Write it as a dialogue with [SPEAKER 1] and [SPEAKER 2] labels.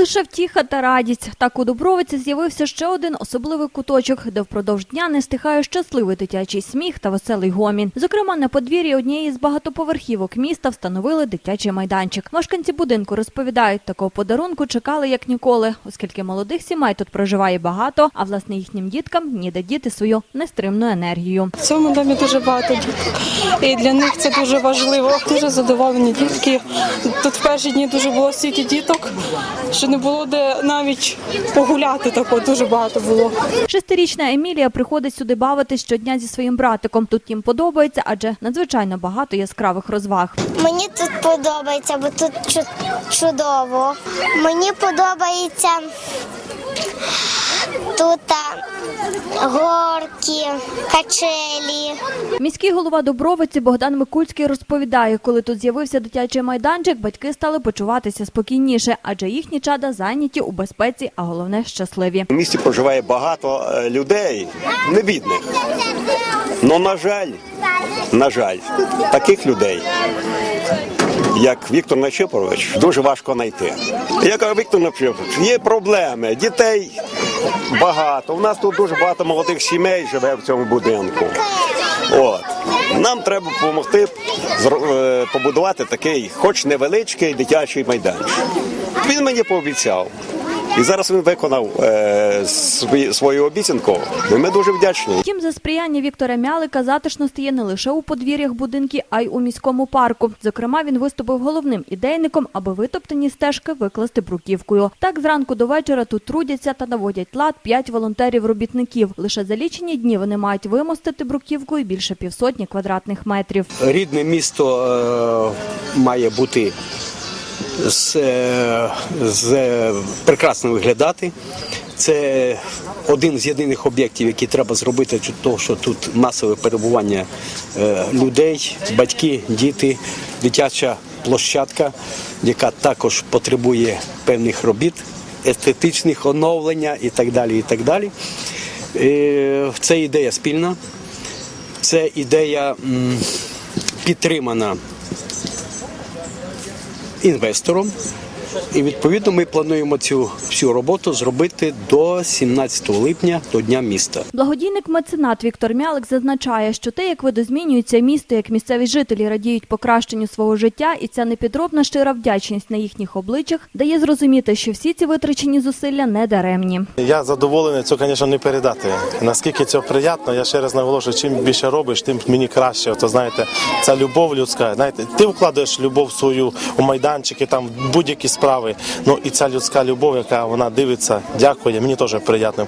[SPEAKER 1] Лише втіха та радість. Так у Дубровиці з'явився ще один особливий куточок, де впродовж дня не стихає щасливий дитячий сміх та веселий гомін. Зокрема, на подвір'ї однієї з багатоповерхівок міста встановили дитячий майданчик. Мешканці будинку розповідають, такого подарунку чекали як ніколи, оскільки молодих сімей тут проживає багато, а власне їхнім діткам ніде діти свою нестримну енергію.
[SPEAKER 2] В цьому домі дуже багато діток. І для них це дуже важливо. Дуже задоволені дітки. Тут в перші дні дуже було стільки діток, що не було де навіть погуляти тако, дуже багато було.
[SPEAKER 1] Шестирічна Емілія приходить сюди бавитись щодня зі своїм братиком. Тут їм подобається, адже надзвичайно багато яскравих розваг.
[SPEAKER 3] Мені тут подобається, бо тут чудово. Мені подобається тут а, горки, качелі.
[SPEAKER 1] Міський голова Добровиці Богдан Микульський розповідає, коли тут з'явився дитячий майданчик, батьки стали почуватися спокійніше, адже їхні чада зайняті у безпеці, а головне щасливі.
[SPEAKER 4] У місті проживає багато е, людей, не бідних. Ну, на жаль, на жаль, таких людей, як Віктор Начипович, дуже важко знайти. Я кажу, Віктор Начипович, є проблеми, дітей багато. У нас тут дуже багато молодих сімей живе в цьому будинку. От. Нам треба допомогти е, побудувати такий, хоч невеличкий дитячий майданчик. Він мені пообіцяв. І зараз він виконав е, свої- свою обіцянку. І ми дуже вдячні.
[SPEAKER 1] Втім, за сприяння Віктора Мялика затишно стає не лише у подвір'ях будинки, а й у міському парку. Зокрема, він виступив головним ідейником, аби витоптані стежки викласти бруківкою. Так зранку до вечора тут трудяться та наводять лад п'ять волонтерів-робітників. Лише за лічені дні вони мають вимостити бруківкою більше півсотні квадратних метрів.
[SPEAKER 5] Рідне місто е, має бути з, з, прекрасно виглядати. Це один з єдиних об'єктів, які треба зробити, того, що тут масове перебування е, людей, батьки, діти, дитяча площадка, яка також потребує певних робіт, естетичних оновлення і так далі. І так далі. Е, Це ідея спільна. Це ідея підтримана інвестором. І відповідно ми плануємо цю всю роботу зробити до 17 липня, до Дня міста.
[SPEAKER 1] Благодійник меценат Віктор Мялик зазначає, що те, як видозмінюється місто, як місцеві жителі радіють покращенню свого життя, і ця непідробна щира вдячність на їхніх обличчях дає зрозуміти, що всі ці витрачені зусилля не даремні.
[SPEAKER 6] Я задоволений, це, звісно, не передати. Наскільки це приємно, я ще раз наголошую, чим більше робиш, тим мені краще. То знаєте, це любов людська. Знаєте, ти вкладаєш любов свою у майданчики, там в будь-які справи. Ну і ця людська любов, яка вона дивиться, дякує. Мені теж приємно.